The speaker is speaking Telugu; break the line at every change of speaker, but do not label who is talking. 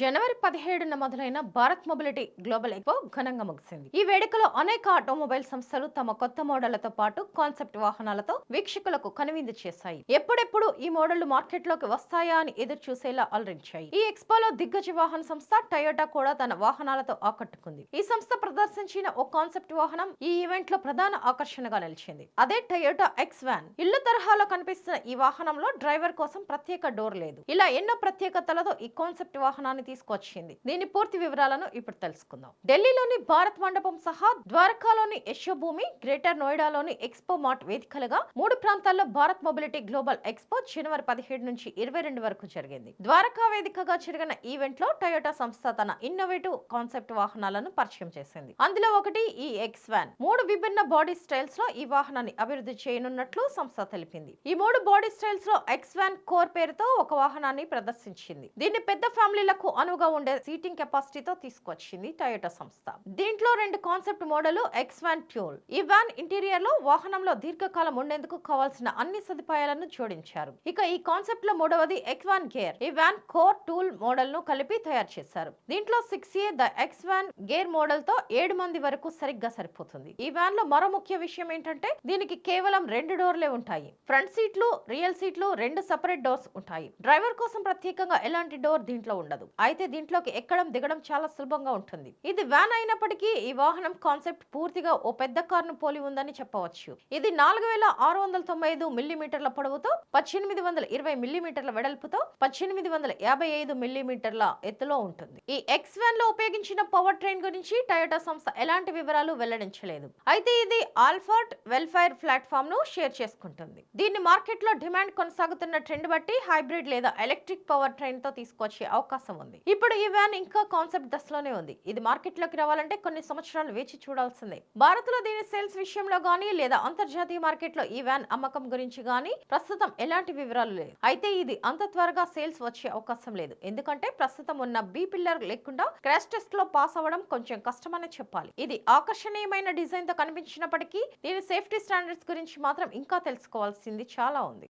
జనవరి పదిహేడున మొదలైన భారత్ మొబిలిటీ గ్లోబల్ ఎక్స్పో ఘనంగా ముగిసింది. ఈ వేడుకలో అనేక ఆటోమొబైల్ సంస్థలు తమ కొత్త మోడళ్ళతో పాటు కాన్సెప్ట్ వాహనాలతో వీక్షకులకు కనువిందు చేశాయి. ఎప్పుడెప్పుడు ఈ మోడళ్ళు మార్కెట్లోకి వస్తాయా అని ఎదురు చూసేలా అలరించాయి. ఈ ఎక్స్పోలో దిగ్గజ వాహన సంస్థ టయోటా కూడా తన వాహనాలతో ఆకట్టుకుంది. ఈ సంస్థ ప్రదర్శించిన ఓ కాన్సెప్ట్ వాహనం ఈ ఈవెంట్లో ప్రధాన ఆకర్షణగా నిలిచింది. అదే టయోటా ఎక్స్ వ్యాన్. ఇల్లు తరహాలో కనిపిస్తున్న ఈ వాహనంలో డ్రైవర్ కోసం ప్రత్యేక డోర్ లేదు. ఇలా ఎన్నో ప్రత్యేకతలతో ఈ కాన్సెప్ట్ వాహనాన్ని తీసుకొచ్చింది. దీని పూర్తి వివరాలను ఇప్పుడు తెలుసుకుందాం. ఢిల్లీలోని భారత్ మండపం సహా ద్వారకాలోని యశోభూమి గ్రేటర్ నోయిడాలోని ఎక్స్పో మార్ట్ వేదికలుగా మూడు ప్రాంతాల్లో భారత్ మొబిలిటీ గ్లోబల్ ఎక్స్పో జనవరి పదిహేడు నుంచి ఇరవై రెండు వరకు జరిగింది. ద్వారకా వేదికగా జరిగిన ఈవెంట్లో టయోటా సంస్థ తన ఇన్నోవేటివ్ కాన్సెప్ట్ వాహనాలను పరిచయం చేసింది. అందులో ఒకటి ఈ ఎక్స్ వ్యాన్. మూడు విభిన్న బాడీ స్టైల్స్లో ఈ వాహనాన్ని అభివృద్ధి చేయనున్నట్లు సంస్థ తెలిపింది. ఈ మూడు బాడీ స్టైల్స్లో ఎక్స్ వ్యాన్ కోర్ పేరుతో ఒక వాహనాన్ని ప్రదర్శించింది. దీన్ని పెద్ద ఫ్యామిలీలకు అనువుగా ఉండే సీటింగ్ కెపాసిటీతో తీసుకొచ్చింది టయోటా సంస్థ. దీంట్లో రెండు concept model X van tool ఈ వ్యాన్ ఇంటీరియర్లో వాహనంలో దీర్ఘకాలం ఉండేందుకు కావాల్సిన అన్ని సదుపాయాలను జోడించారు. ఇక ఈ కాన్సెప్ట్లో మూడవది ఎక్స్ వ్యాన్ గేర్ ఈ వ్యాన్ కోర్ టూల్ మోడల్ను కలిపి తయారు చేశారు. దీంట్లో six A the X van gear మోడల్తో ఏడు మంది వరకు సరిగ్గా సరిపోతుంది. ఈ వ్యాన్లో మరో ముఖ్య విషయం ఏంటంటే దీనికి కేవలం రెండు డోర్లే ఉంటాయి. ఫ్రంట్ సీట్లు రియల్ సీట్లు రెండు సపరేట్ డోర్స్ ఉంటాయి. డ్రైవర్ కోసం ప్రత్యేకంగా ఎలాంటి డోర్ దీంట్లో ఉండదు. అయితే దీంట్లోకి ఎక్కడం దిగడం చాలా సులభంగా ఉంటుంది. ఇది వ్యాన్ అయినప్పటికీ ఈ వాహనం కాన్సెప్ట్ పూర్తిగా ఓ పెద్ద కారును పోలి ఉందని చెప్పవచ్చు. ఇది నాలుగు వేల ఆరు వందల తొంభై ఐదు మిల్లీమీటర్ల పొడవుతో పద్దెనిమిది వందల ఇరవై మిల్లీమీటర్ల వెడల్పుతో పద్దెనిమిది వందల యాభై ఐదు మిల్లీమీటర్ల ఎత్తులో ఉంటుంది. ఈ ఎక్స్ వ్యాన్లో ఉపయోగించిన పవర్ ట్రైన్ గురించి టయోటా సంస్థ ఎలాంటి వివరాలు వెల్లడించలేదు. అయితే ఇది ఆల్ఫర్ట్ వెల్ఫేర్ ప్లాట్ఫామ్ను షేర్ చేసుకుంటుంది. దీన్ని మార్కెట్లో డిమాండ్ కొనసాగుతున్న ట్రెండ్ బట్టి హైబ్రిడ్ లేదా ఎలక్ట్రిక్ పవర్ ట్రైన్తో తీసుకొచ్చే అవకాశం ఉంది. ఇప్పుడు ఈ వ్యాన్ ఇంకా కాన్సెప్ట్ దశలోనే ఉంది. ఇది మార్కెట్లోకి రావాలంటే కొన్ని సంవత్సరాలు వేచి చూడాల్సిందే. భారత్లో దీని సేల్స్ విషయంలో గానీ లేదా అంతర్జాతీయ మార్కెట్లో ఈ వ్యాన్ అమ్మకం గురించి గానీ ప్రస్తుతం ఎలాంటి వివరాలు లేవు. అయితే ఇది అంత త్వరగా సేల్స్ వచ్చే అవకాశం లేదు. ఎందుకంటే ప్రస్తుతం ఉన్న బి పిల్లర్ లేకుండా క్రాష్ టెస్ట్లో పాస్ అవ్వడం కొంచెం కష్టమనే చెప్పాలి. ఇది ఆకర్షణీయమైన డిజైన్తో కనిపించినప్పటికీ దీని సేఫ్టీ స్టాండర్డ్స్ గురించి మాత్రం ఇంకా తెలుసుకోవాల్సింది చాలా ఉంది.